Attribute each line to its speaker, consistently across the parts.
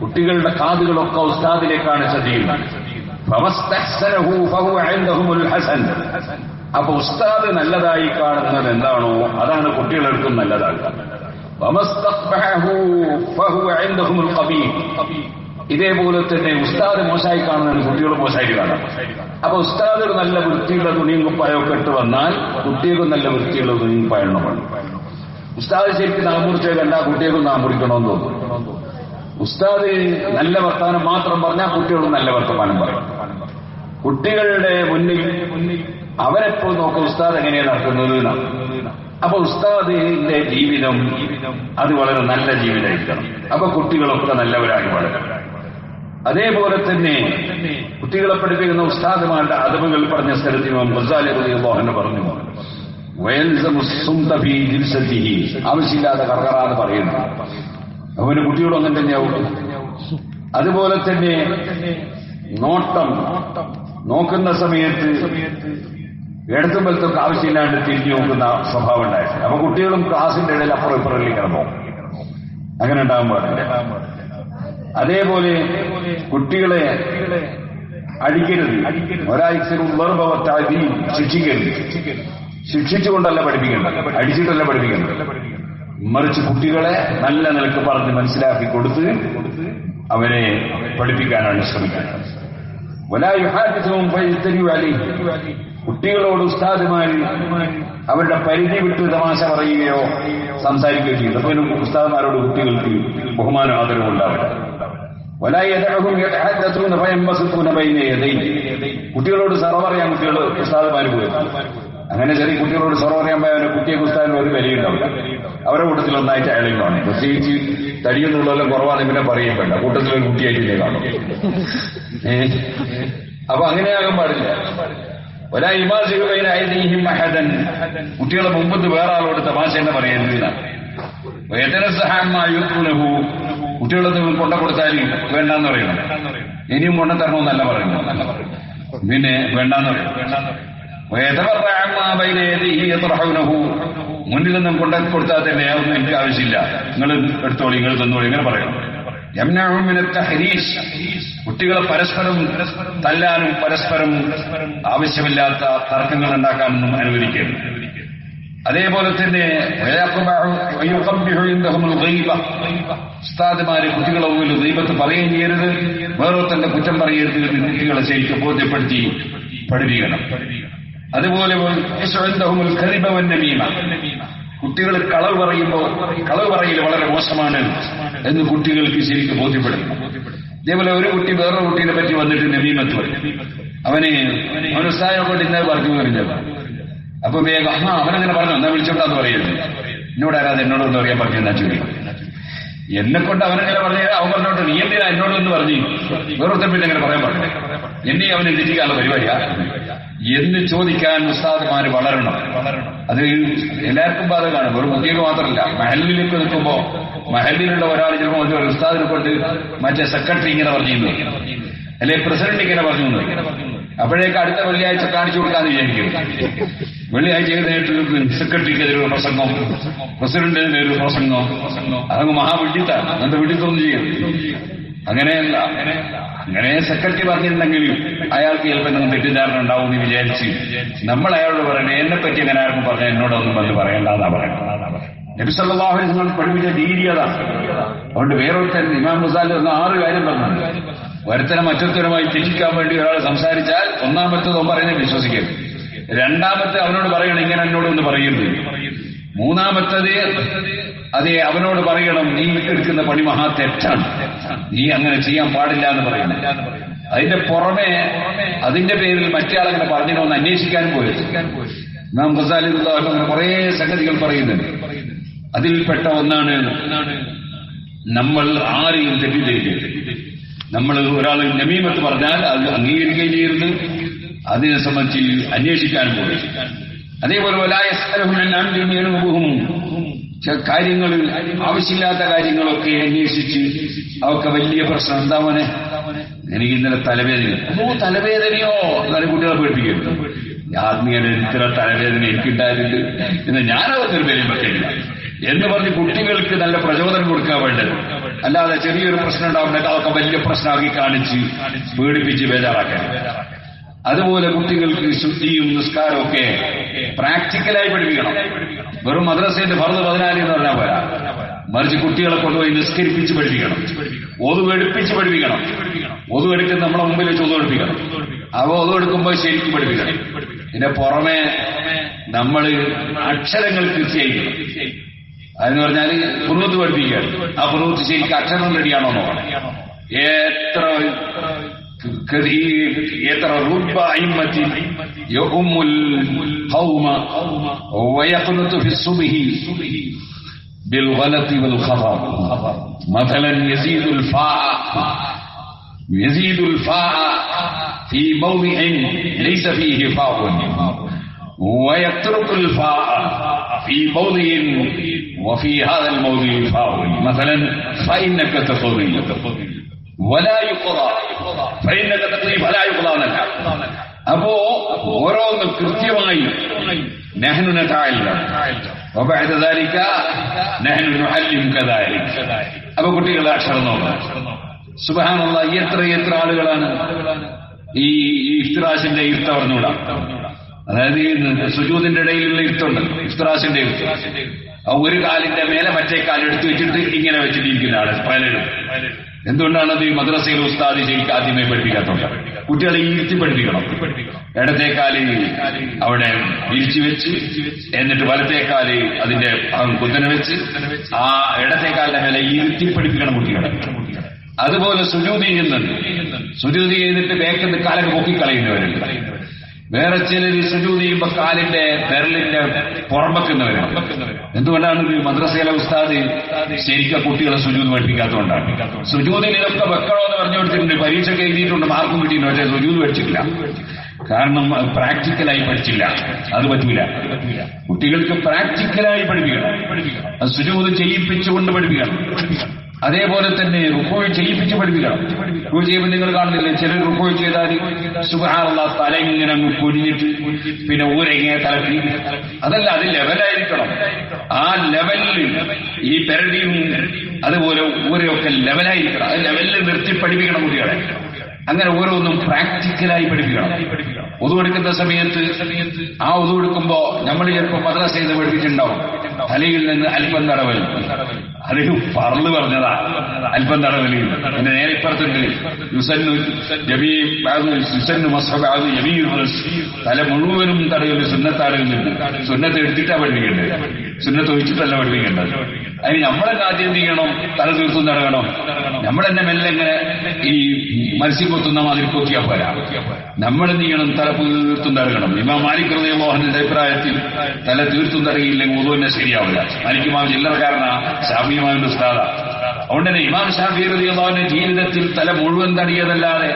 Speaker 1: കുട്ടികളുടെ കാതുകളൊക്കെ ഉസ്താദിലേക്കാണ് ഹസൻ. അപ്പൊ ഉസ്താദ് നല്ലതായി കാണുന്നത് എന്താണോ അതാണ് കുട്ടികളെടുക്കും നല്ലതാക്കുക ഇതേപോലെ തന്നെ ഉസ്താദ് മോശമായി കാണുന്നതിന് കുട്ടികൾ മോശമായി കാണാം. അപ്പൊ ഉസ്താദ് ഒരു നല്ല വൃത്തിയുള്ള തുണിയും കുപ്പായൊക്കെ ഇട്ട് വന്നാൽ കുട്ടികൾ നല്ല വൃത്തിയുള്ള തുണിയും കുപ്പായം ഉസ്താദ് ശരിക്കും നാമുറിച്ച് കണ്ട കുട്ടികൾക്കും നാമൂരിക്കണമെന്ന് തോന്നുന്നു. ഉസ്താദ് നല്ല വർത്തമാനം മാത്രം പറഞ്ഞാൽ കുട്ടികളും നല്ല വർത്തമാനം പറയും. കുട്ടികളുടെ മുന്നിൽ അവരെപ്പോ നോക്കും ഉസ്താദ് എങ്ങനെയാണ് നടക്കുന്നത് അപ്പൊ ഉസ്താദിന്റെ ജീവിതം അത് വളരെ നല്ല ജീവിതമായിരിക്കണം. അപ്പൊ കുട്ടികളൊക്കെ നല്ലവരായി വളരെ അതേപോലെ തന്നെ കുട്ടികളെ പഠിപ്പിക്കുന്ന ഉസ്താദുമാരുടെ അതവുകൾ പറഞ്ഞ സ്ഥലത്ത് ഇമാം ഗസാലി റളിയല്ലാഹു പറഞ്ഞു ആവശ്യമില്ലാതെ കറകറാന്ന് പറയുന്നു. അവന് കുട്ടിയോട് അങ്ങനെ തന്നെയാവും അതുപോലെ തന്നെ നോട്ടം നോക്കുന്ന സമയത്ത് ഇടത്തും വലത്തൊക്കെ ആവശ്യമില്ലാണ്ട് തിരിഞ്ഞു നോക്കുന്ന സ്വഭാവം ഉണ്ടായിരുന്നു അപ്പൊ കുട്ടികളും ക്ലാസിന്റെ ഇടയിൽ അപ്പുറം ഇപ്പുറം കിടന്നു അങ്ങനെ ഉണ്ടാകാൻ പാടില്ല അതേപോലെ കുട്ടികളെ അടിക്കരുത് ഒരാഴ്ച ശിക്ഷിക്കരുത് ശിക്ഷിച്ചുകൊണ്ടല്ല പഠിപ്പിക്കേണ്ടത് അടിച്ചിട്ടല്ല പഠിപ്പിക്കേണ്ടത് മറിച്ച് കുട്ടികളെ നല്ല നിലയ്ക്ക് പറഞ്ഞ് മനസ്സിലാക്കി കൊടുത്ത് അവരെ പഠിപ്പിക്കാനാണ് ശ്രമിക്കുന്നത് കുട്ടികളോട് ഉസ്താദുമാർ അവരുടെ പരിധി വിട്ട് തമാശ പറയുകയോ സംസാരിക്കുകയോ ചെയ്യുന്നു അപ്പൊ ഉസ്താദുമാരോട് കുട്ടികൾക്ക് ബഹുമാനം ആദരവും ഉണ്ടാവില്ല കുട്ടികളോട് സറ പറയാൻ കുട്ടികൾ ഉസ്താദുമാർ പോയി. അങ്ങനെ ചെറിയ കുട്ടികളോട് സറ പറയാൻ പോയ കുട്ടിയെ കുസ്താവിന് ഒരു വിലയുണ്ടാവില്ല. അവരുടെ കൂട്ടത്തിൽ ഒന്നായിട്ട് അയാളെയാണ് പ്രത്യേകിച്ച് തടിയൊന്നുള്ളതെല്ലാം കുറവാണ് പിന്നെ പറയപ്പെട്ട കൂട്ടത്തിൽ ഒരു കുട്ടിയായിട്ടില്ലേ കാണും. അപ്പൊ അങ്ങനെയാകാൻ പാടില്ല. ഒരാ ഇമാസിഹുബൈനായിരിക്കും മഹദൻ കുട്ടികളെ മുമ്പത്ത് വേറെ ആളോട് തമാശ തന്നെ പറയുന്നില്ല വേദന വേദനസഹായമായുഹു കുട്ടികളെ കൊണ്ട കൊടുത്താൽ വേണ്ടാന്ന് പറയണം. ഇനിയും കൊണ്ടത്തരണമെന്നല്ല പറയുന്നു പിന്നെ വേണ്ടാന്ന് പറയും മുന്നിൽ നിന്നും കൊണ്ട കൊടുത്താൽ തന്നെ അതൊന്നും എനിക്ക് ആവശ്യമില്ല. നിങ്ങൾ എടുത്തോളി നിങ്ങൾ തന്നോളി ഇങ്ങനെ പറയണം. കുട്ടികളെ പരസ്പരം തല്ലാനും പരസ്പരം ആവശ്യമില്ലാത്ത തർക്കങ്ങൾ ഉണ്ടാക്കാനൊന്നും അനുവദിക്കരുത്. അതേപോലെ തന്നെ ഉസ്താദുമാര് കുട്ടികളെ മുമ്പിൽ ദൈവത്ത് പറയുകയും ചെയ്യരുത്. വേറെ തന്നെ കുറ്റം പറയരുത് കുട്ടികളെ ശരിക്കും ബോധ്യപ്പെടുത്തി പഠിപ്പിക്കണം. അതുപോലെ കുട്ടികൾ കളവ് പറയുമ്പോൾ കളവ് പറയൽ വളരെ മോശമാണ് എന്ന് കുട്ടികൾക്ക് ശരിക്കും ബോധ്യപ്പെടും. ഇതേപോലെ ഒരു കുട്ടി വേറൊരു കുട്ടീനെ പറ്റി വന്നിട്ട് നബീമത്ത് പറയും അവന് അവന് കൊണ്ട് ഇന്നലെ പറഞ്ഞു പറഞ്ഞത് അപ്പൊ വേഗം ആ അവനങ്ങനെ പറഞ്ഞു. എന്നാ വിളിച്ചോണ്ടാന്ന് പറയുന്നത് എന്നോട് ആരാതെ എന്നോടൊന്നും അറിയാൻ പറഞ്ഞു എന്നാ ചോദിക്കും. എന്നെ കൊണ്ട് അവനങ്ങനെ പറഞ്ഞു അവൻ പറഞ്ഞോട്ട് നീ എന്തിനാ എന്നോടൊന്ന് പറഞ്ഞു? വേറൊരുത്തൻ പിന്നെ അങ്ങനെ പറയാൻ പറഞ്ഞു. എന്നെ അവനെ തെറ്റിക്കാനുള്ള പരിപാടിയാ? എന്ന് ചോദിക്കാൻ ഉസ്താദ്മാര് വളരണം. അത് എല്ലാവർക്കും ബാധകമാണ്. വെറും കുട്ടികൾ മാത്രമല്ല. മഹലിലേക്ക് നിൽക്കുമ്പോ മഹലിലുള്ള ഒരാൾ ചിലപ്പോൾ ഒരു ഉസ്താദിനെ കൊണ്ട് മറ്റേ സെക്രട്ടറി ഇങ്ങനെ പറഞ്ഞിരുന്നു. അല്ലെ പ്രസിഡന്റ് ഇങ്ങനെ പറഞ്ഞു അപ്പോഴേക്ക് അടുത്ത വെള്ളിയാഴ്ച കാണിച്ചു കൊടുക്കാന്ന് വിചാരിക്കും. വെള്ളിയാഴ്ച നേരിട്ട് സെക്രട്ടറിക്കെതിരെ ഒരു പ്രസംഗം പ്രസിഡന്റിനെതിരെ ഒരു പ്രസംഗം. അതങ്ങ് മഹാവിഡിത്താണ് അങ്ങനത്തെ വിഡിത്തൊന്നും ചെയ്യരുത്. അങ്ങനെയല്ല. അങ്ങനെ സെക്രട്ടറി പറഞ്ഞിട്ടുണ്ടെങ്കിൽ അയാൾക്ക് ചിലപ്പോൾ എന്തെങ്കിലും തെറ്റിദ്ധാരണ ഉണ്ടാവും എന്ന് വിചാരിച്ച് നമ്മൾ അയാളോട് പറയണേ എന്നെ പറ്റി അങ്ങനെ ആർക്കും പറഞ്ഞാൽ എന്നോടൊന്നും പറഞ്ഞ് പറയണ്ടെന്നാ പറയണം നബിസല്ലാഹു പഠിപ്പിച്ച രീതി അതാണ് അതുകൊണ്ട് വേറൊരുത്തൻ ഇമാം മുസാലി എന്ന ആറ് കാര്യം പറഞ്ഞു ഒരുത്തനെ മറ്റൊരുത്തരുമായി തെറ്റിക്കാൻ വേണ്ടി ഒരാൾ സംസാരിച്ചാൽ ഒന്നാമത്തെ അവൻ പറയുന്നത് വിശ്വസിക്കരുത്. രണ്ടാമത്തെ അവനോട് പറയണം ഇങ്ങനെ എന്നോട് ഒന്ന് പറയരുത്. മൂന്നാമത്തത് അതെ അവനോട് പറയണം നീ വിട്ടെടുക്കുന്ന പണി മഹാ തെറ്റാണ്. നീ അങ്ങനെ ചെയ്യാൻ പാടില്ല എന്ന് പറയുന്നു അതിന്റെ പുറമെ അതിന്റെ പേരിൽ മറ്റേ ആളങ്ങനെ പറഞ്ഞിനൊന്ന് അന്വേഷിക്കാൻ പോയി നാം ഗസാലി അങ്ങനെ കുറെ സംഗതികൾ പറയുന്നുണ്ട്. അതിൽപ്പെട്ട ഒന്നാണ് നമ്മൾ ആരെയും തെറ്റിദ്ധരിക്കരുത്. നമ്മൾ ഒരാൾ നമീമത്ത് പറഞ്ഞാൽ അത് അംഗീകരിക്കുകയും ചെയ്യരുത്. അതിനെ സംബന്ധിച്ച് അന്വേഷിക്കാനും പോയി അതേപോലെ കാര്യങ്ങളിൽ ആവശ്യമില്ലാത്ത കാര്യങ്ങളൊക്കെ അന്വേഷിച്ച് അവർക്ക് വലിയ പ്രശ്നം. എന്താ മോനെ? എനിക്ക് ഇന്നലെ തലവേദന ഓ തലവേദനയോ? എന്നാലും കുട്ടികളെ പേടിപ്പിക്കരുത്. ആത്മീയന് ഇത്ര തലവേദന എനിക്കുണ്ടായിട്ടുണ്ട് എന്ന് പേരും വെക്കില്ല എന്ന് പറഞ്ഞ് കുട്ടികൾക്ക് നല്ല പ്രചോദനം കൊടുക്കാൻ വേണ്ടത്. അല്ലാതെ ചെറിയൊരു പ്രശ്നം ഉണ്ടാവുമ്പോൾ അതൊക്കെ വലിയ പ്രശ്നമാക്കി കാണിച്ച് പേടിപ്പിച്ച് ബേജാറാക്കാൻ അതുപോലെ കുട്ടികൾക്ക് ശുദ്ധിയും നിസ്കാരവും ഒക്കെ പ്രാക്ടിക്കലായി പഠിപ്പിക്കണം. വെറും മദ്രസേന്റെ ഫർദ് പതിനാല് എന്ന് പറഞ്ഞാൽ പോരാ. മറിച്ച് കുട്ടികളെ കൊണ്ടുപോയി നിസ്കരിപ്പിച്ച് പഠിപ്പിക്കണം. ഒതുവെടുപ്പിച്ച് പഠിപ്പിക്കണം. ഒതുവെടുക്കുന്ന നമ്മളെ മുമ്പിൽ വെച്ച് ഒതുവെടുപ്പിക്കണം അവ ഒതുവെടുക്കുമ്പോൾ ശരിക്കും പഠിപ്പിക്കണം. ഇതിന്റെ പുറമെ നമ്മൾ അക്ഷരങ്ങൾ കൃത്യമായിരിക്കണം അതെന്ന് പറഞ്ഞാൽ കുറുവത്ത് പഠിപ്പിക്കുകയാണ്. ആ കുറുവത്ത് ശരിക്കും അക്ഷരം റെഡിയാണോ നോക്കണം. എത്ര كثير يترى رب أئمة يؤم القوم ويقنط في الصبح بالغلط والخطأ. مثلا يزيد الفاء يزيد الفاء في موضع ليس فيه فاء. ويترك الفاء في موضع وفي هذا الموضع فاء مثلا فإنك تقضي. അപ്പോ ഓരോന്നും കൃത്യമായി നെഹ്നു അപ്പൊ കുട്ടികളുടെ അക്ഷരം നോക്കാം. സുബാനുള്ള എത്ര എത്ര ആളുകളാണ്? ഈ ഇഫ്തിറാസിന്റെ ഇഫ്ത പറഞ്ഞുകൂടാ അതായത് ഈ സുജൂതിന്റെ ഇടയിലുള്ള ഇഫ്തുണ്ട്. ഇഫ്തിറാസിന്റെ ഇഫ്ത. ഒരു കാലിന്റെ മേലെ മറ്റേ കാലെടുത്ത് വെച്ചിട്ട് ഇങ്ങനെ വെച്ചിട്ടിരിക്കുന്ന ആൾ. പലരും. എന്തുകൊണ്ടാണ് ഈ മദ്രസയിൽ ഉസ്താദ് ശരിക്കും ആദ്യമേ പഠിപ്പിക്കാത്തത്? കുട്ടികളെ ഇരുത്തി പഠിപ്പിക്കണം. ഇടത്തേക്കാൽ അവിടെ ഇരിച്ചു വെച്ച് എന്നിട്ട് വലത്തേക്കാൽ അതിന്റെ കുത്തനെ വെച്ച് ആ ഇടത്തേക്കാലിന്റെ മേലെ ഇരുത്തി പഠിപ്പിക്കണം കുട്ടികളെ. അതുപോലെ സുജൂതി ചെയ്യുന്നുണ്ട്. സുജൂതി ചെയ്തിട്ട് വേക്കുന്ന കാലൊക്കെ പൊക്കിക്കളയുന്നവരുണ്ട്. വേറെ ചിലർ സുജൂതി ബക്കാലിന്റെ കാലിന്റെ വിരലിന്റെ എന്തുകൊണ്ടാണ് ഈ മദ്രസയിലെ ഉസ്താദ് ശരിക്കും കുട്ടികളെ സുജൂത് പഠിപ്പിക്കാത്തതുകൊണ്ടാണ്? സുജൂതിൽ വെക്കണോ എന്ന് പറഞ്ഞു കൊടുത്തിട്ടുണ്ട്. പരീക്ഷയ്ക്ക് എഴുതിയിട്ടുണ്ട് മാർക്കും കിട്ടിയിട്ടുണ്ട്. പക്ഷേ സുജൂത് പഠിച്ചിട്ടില്ല. കാരണം പ്രാക്ടിക്കലായി പഠിച്ചില്ല. അത് പറ്റൂല. കുട്ടികൾക്ക് പ്രാക്ടിക്കലായി പഠിപ്പിക്കണം. അത് സുജൂത് ചെയ്യിപ്പിച്ചുകൊണ്ട് പഠിപ്പിക്കണം. അതേപോലെ തന്നെ റുക്കോയ് ചെയ്യിപ്പിച്ച് പഠിപ്പിക്കണം. റുക്കോയ് ചെയ്യുമ്പോൾ നിങ്ങൾ കാണുന്നില്ലേ? ചിലർ റുക്കോയ് ചെയ്താൽ സുഖാറുള്ള തല ഇങ്ങനെ അങ്ങ് പൊരിഞ്ഞിട്ട് പിന്നെ ഊരങ്ങിയ തലക്കി. അതല്ല അത് ലെവലായിരിക്കണം. ആ ലെവലിൽ ഈ പെരടിയും അതുപോലെ ഊരയൊക്കെ ലെവലായിരിക്കണം. അത് ലെവലിൽ നിർത്തി പഠിപ്പിക്കണം കുട്ടികളെ. അങ്ങനെ ഓരോന്നും പ്രാക്ടിക്കലായി പഠിപ്പിക്കണം. ഒതുവെടുക്കുന്ന സമയത്ത് ആ ഉതുവെടുക്കുമ്പോ നമ്മൾ ചിലപ്പോ മദ്രസ ചെയ്ത് പഠിപ്പിച്ചിട്ടുണ്ടാവും. തലയിൽ നിന്ന് അല്പം തടവൽ. അത് പറന്ന് പറഞ്ഞതാ. അല്പം തടവലി എന്റെ നേരെ ഇപ്പുറത്തുണ്ട്. യുസന്നു യുസന്നു മസ്ഹബ് ജബീ തല മുഴുവനും തടവിൽ സുന്നത്താടുന്നുണ്ട് സുന്നത്ത് എടുത്തിട്ടാ പഠിപ്പിക്കേണ്ടത്. സുന്നത്ത് ഒഴിച്ചിട്ടല്ല പഠിപ്പിക്കേണ്ടത്. അതിന് നമ്മളൊക്കെ ആദ്യം എന്ത് ചെയ്യണം? തല തീർത്തും തടകണം നമ്മളെന്നെ മെല്ലെ ഇങ്ങനെ ഈ മത്സ്യം കൊത്തുന്ന മാതിരി കൊത്തിയാ പോരാ. നമ്മളെന്ത് ചെയ്യണം? തല തീർത്തും തടകണം ഇമാം മാലിക് ഹൃദയമോഹന്റെ അഭിപ്രായത്തിൽ തല തീർത്തും തടയില്ലെങ്കിൽ തന്നെ ശരിയാവില്ല. മാലിക് ചില്ലറ ചില്ലറക്കാരനാ ഷാഫിമാവിന്റെ ഉസ്താദ. അതുകൊണ്ട് തന്നെ ഇമാം ഷാഫി റളിയല്ലാഹുവിന്റെ ജീവിതത്തിൽ തല മുഴുവൻ തടിയതല്ലാതെ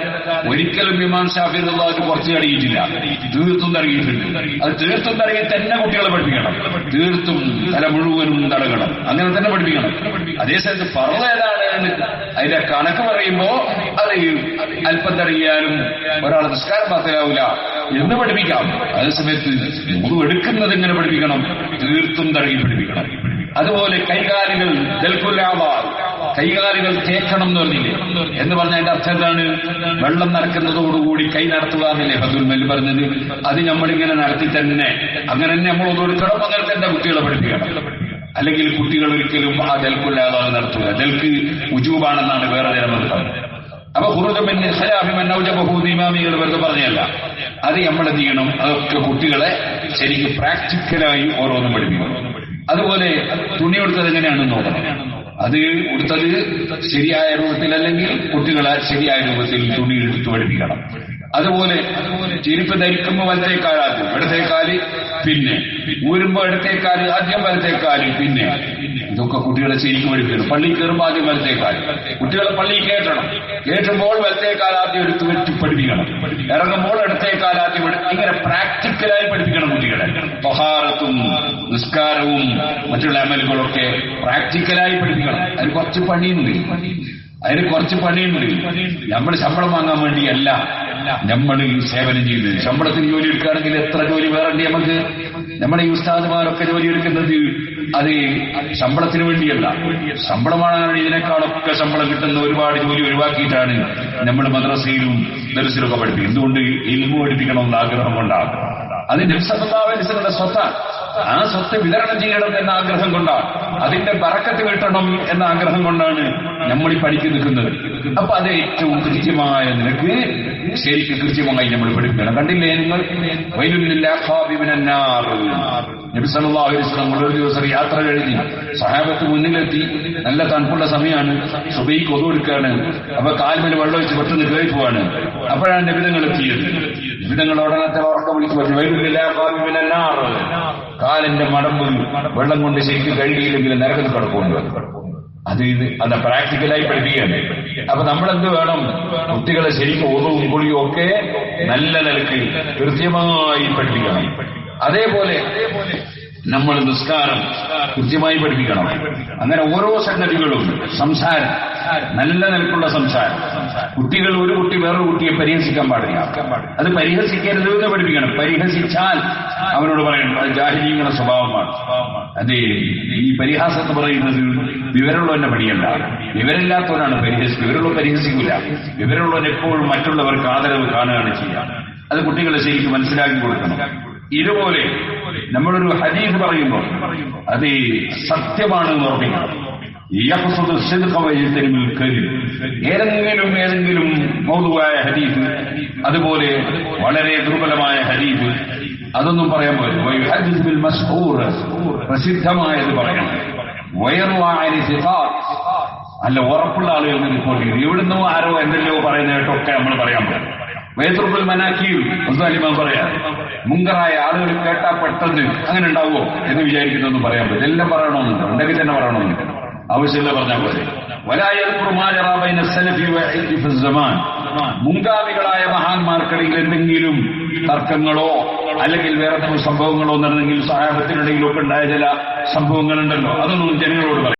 Speaker 1: ഒരിക്കലും ഇമാം ഷാഫി റളിയല്ലാഹു കുറച്ച് തടിയിട്ടില്ല. തീർത്തും തടിയിട്ടുണ്ട്. അത് തീർത്തും തടകി തന്നെ കുട്ടികളെ പഠിപ്പിക്കണം. തീർത്തും തല മുഴുവനും തടകണം. അങ്ങനെ തന്നെ പഠിപ്പിക്കണം. അതേസമയത്ത് പറവ് ഏതാണ് അതിന്റെ കണക്ക് പറയുമ്പോ അത് അല്പം തടകിയാലും ഒരാൾ നിസ്കാരം പാത്രയാവില്ല എന്ന് പഠിപ്പിക്കാം. അതേസമയത്ത് എടുക്കുന്നത് എങ്ങനെ പഠിപ്പിക്കണം? തീർത്തും തടകി പഠിപ്പിക്കണം. അതുപോലെ കൈകാലുകൾ ദൽക്കുല്ലാവാർ കൈകാലുകൾ തേക്കണം എന്ന് പറഞ്ഞില്ലേ? എന്ന് പറഞ്ഞ അതിന്റെ അർത്ഥം എന്താണ്? വെള്ളം നടക്കുന്നതോടുകൂടി കൈ നടത്തുക എന്നല്ലേ ഹസുൽ മെല്ലു പറഞ്ഞത്? അത് നമ്മളിങ്ങനെ നടത്തി തന്നെ. അങ്ങനെ തന്നെ നമ്മൾ ഓരോരുത്തരും അങ്ങനെ തന്നെ കുട്ടികളെ പഠിപ്പിക്കണം. അല്ലെങ്കിൽ കുട്ടികൾ ഒരിക്കലും ആ ജൽക്കുല്ലാതെ നടത്തുക. ജൽക്ക് ഉജൂബാണെന്നാണ് വേറെ നിലനിർത്തുന്നത് അപ്പൊ ഹുറുദമിന്റെ ഇമാമികൾ വെറുതെ പറഞ്ഞല്ല അത് നമ്മൾ എന്ത് ചെയ്യണം? അതൊക്കെ കുട്ടികളെ ശരിക്കും പ്രാക്ടിക്കലായി ഓരോന്നും പഠിപ്പിക്കണം. അതുപോലെ തുണിയെടുത്തത് എങ്ങനെയാണെന്ന് നോക്കണം. അത് കൊടുത്തത് ശരിയായ രൂപത്തിൽ അല്ലെങ്കിൽ കുട്ടികളെ ശരിയായ രൂപത്തിൽ തുണി എടുത്ത് പഠിപ്പിക്കണം. അതുപോലെ ചെരുപ്പ് ധരിക്കുമ്പോൾ വലത്തേക്കാലാദ്യം ഇടത്തേക്കാൽ പിന്നെ. ഊരുമ്പോ ഇടത്തേക്കാൽ ആദ്യം വലത്തേക്കാൽ പിന്നെ. ഇതൊക്കെ കുട്ടികളെ ശരിക്കും പഠിപ്പിക്കണം. പള്ളി കയറുമ്പോൾ ആദ്യം വലത്തേക്കാൽ. കുട്ടികളെ പള്ളി കയറ്റണം. കയറ്റുമ്പോൾ വലത്തേക്കാലാദ്യം എടുത്ത് വെച്ച് പഠിപ്പിക്കണം. ഇറങ്ങുമ്പോൾ ഇടത്തേക്കാലാദ്യം ഇങ്ങനെ പ്രാക്ടിക്കലായി നിസ്കാരവും മറ്റുള്ള അമലുകളൊക്കെ പ്രാക്ടിക്കലായി പഠിപ്പിക്കണം. അതിന് കുറച്ച് പണിയുണ്ട്. അതിന് കുറച്ച് പണിയുണ്ട്. നമ്മൾ ശമ്പളം വാങ്ങാൻ വേണ്ടിയല്ല. നമ്മൾ സേവനം ചെയ്യുന്നത്. ശമ്പളത്തിന് ജോലി എടുക്കുകയാണെങ്കിൽ എത്ര ജോലി വേറെ നമുക്ക്? നമ്മുടെ ഈ ഉസ്താദുമാരൊക്കെ ജോലി എടുക്കുന്നത് അത് ശമ്പളത്തിന് വേണ്ടിയല്ല. ശമ്പളമാണ് ഇതിനേക്കാളൊക്കെ ശമ്പളം കിട്ടുന്ന ഒരുപാട് ജോലി ഒഴിവാക്കിയിട്ടാണ് നമ്മൾ മദ്രസയിലും ദർശനമൊക്കെ പഠിപ്പിക്കുന്നത്. എന്തുകൊണ്ട്? ഇൽമു പഠിപ്പിക്കണമെന്ന് ആഗ്രഹം കൊണ്ടാണ്. അത് നബ്സല്ലാസ്ലയുടെ സ്വത്താണ്. ആ സ്വത്ത് വിതരണം ചെയ്യണം എന്ന ആഗ്രഹം കൊണ്ടാണ്. അതിന്റെ പറക്കത്ത് കിട്ടണം എന്ന ആഗ്രഹം കൊണ്ടാണ് നമ്മൾ ഈ പഠിച്ചു നിൽക്കുന്നത്. അപ്പൊ അത് ഏറ്റവും കൃത്യമായ നിനക്ക് ശരിക്കും കൃത്യമായി നമ്മൾ പഠിക്കണം കണ്ടില്ലേ നിങ്ങൾ? നബി സല്ലല്ലാഹു അലൈഹി വസല്ലം ഒരു ദിവസം യാത്ര കഴിഞ്ഞ് സഹാബത്ത് മുന്നിലെത്തി. നല്ല തണുപ്പുള്ള സമയമാണ്. സുബൈക്ക് ഒതുകൊടുക്കാണ് അപ്പൊ കാൽമേൽ വെള്ളം വെച്ച് പെട്ടെന്ന് കയറി പോവാണ് അപ്പോഴാണ് നിബിധങ്ങൾ എത്തിയത്. നിബിധങ്ങൾ ഉടനത്തെ ഉറക്കം വിളിച്ചു പറഞ്ഞു വൈകുന്നില്ലാർ കാലിന്റെ മടമ്പ് വെള്ളം കൊണ്ട് ശരിക്കും കഴുകിയില്ലെങ്കിൽ നരകത്തിൽ വന്നു അത് ഇത് അത് പ്രാക്ടിക്കലായി പഠിപ്പിക്കുകയാണ്. അപ്പൊ നമ്മളെന്ത് വേണം? കുട്ടികളെ ശരിക്കും ഓതവും കുളിയും ഒക്കെ നല്ല നിലയ്ക്ക് കൃത്യമായി പഠിപ്പിക്കണം. അതേപോലെ നമ്മൾ നിസ്കാരം കൃത്യമായി പഠിപ്പിക്കണം. അങ്ങനെ ഓരോ സംഗതികളും സംസാരം നല്ല നിലക്കുള്ള സംസാരം. കുട്ടികൾ ഒരു കുട്ടി വേറൊരു കുട്ടിയെ പരിഹസിക്കാൻ പാടില്ല. അത് പരിഹസിക്കരുത് എന്ന് പഠിപ്പിക്കണം. പരിഹസിച്ചാൽ അവനോട് പറയണം അത് ജാഹിലീങ്ങളുടെ സ്വഭാവമാണ്. അതെ ഈ പരിഹാസം എന്ന് പറയുന്നത് വിവരമുള്ളവന്റെ പഠിക്കണ്ട. വിവരമില്ലാത്തവനാണ് പരിഹസി വിവരമുള്ള പരിഹസിക്കില്ല വിവരമുള്ളവൻ എപ്പോഴും മറ്റുള്ളവർക്ക് ആദരവ് കാണുകയാണ് ചെയ്യുക. അത് കുട്ടികളെ ശരിക്കും മനസ്സിലാക്കി കൊടുക്കണം. ഇതുപോലെ നമ്മളൊരു ഹദീസ് പറയുമ്പോൾ അത് സത്യമാണ് ഓർമ്മിക്കണം. ഏതെങ്കിലും ഏതെങ്കിലും മൗതുവായ ഹദീസ് അതുപോലെ വളരെ ദുർബലമായ ഹദീസ് അതൊന്നും പറയാൻ പോലും പ്രസിദ്ധമായത് പറയണം അല്ല ഉറപ്പുള്ള ആളുകൾ ചെയ്തു ഇവിടുന്ന് ആരോ എന്തെല്ലോ പറയുന്നതായിട്ടൊക്കെ നമ്മൾ പറയാൻ പറ്റും വേത്തുറുബുൽ മനാക്കിയും മുസ്ലിമാൻ പറയാം മുങ്കറായ ആളുകൾ കേട്ടാ പെട്ടെന്ന് അങ്ങനെ ഉണ്ടാവുമോ എന്ന് വിചാരിക്കുന്നൊന്നും പറയാൻ പറ്റും എല്ലാം പറയണമെന്നുണ്ട്. ഉണ്ടെങ്കിൽ തന്നെ പറയണമെന്നുണ്ട്. ആവശ്യമില്ല പറഞ്ഞാൽ പോലെ മുൻഗാമികളായ മഹാന്മാർക്കിടയിൽ എന്തെങ്കിലും തർക്കങ്ങളോ അല്ലെങ്കിൽ വേറെ സംഭവങ്ങളോ നടന്നെങ്കിൽ സഹാബത്തിനിടയിലൊക്കെ ഉണ്ടായ ചില സംഭവങ്ങളുണ്ടല്ലോ. അതൊന്നും ജനങ്ങളോട്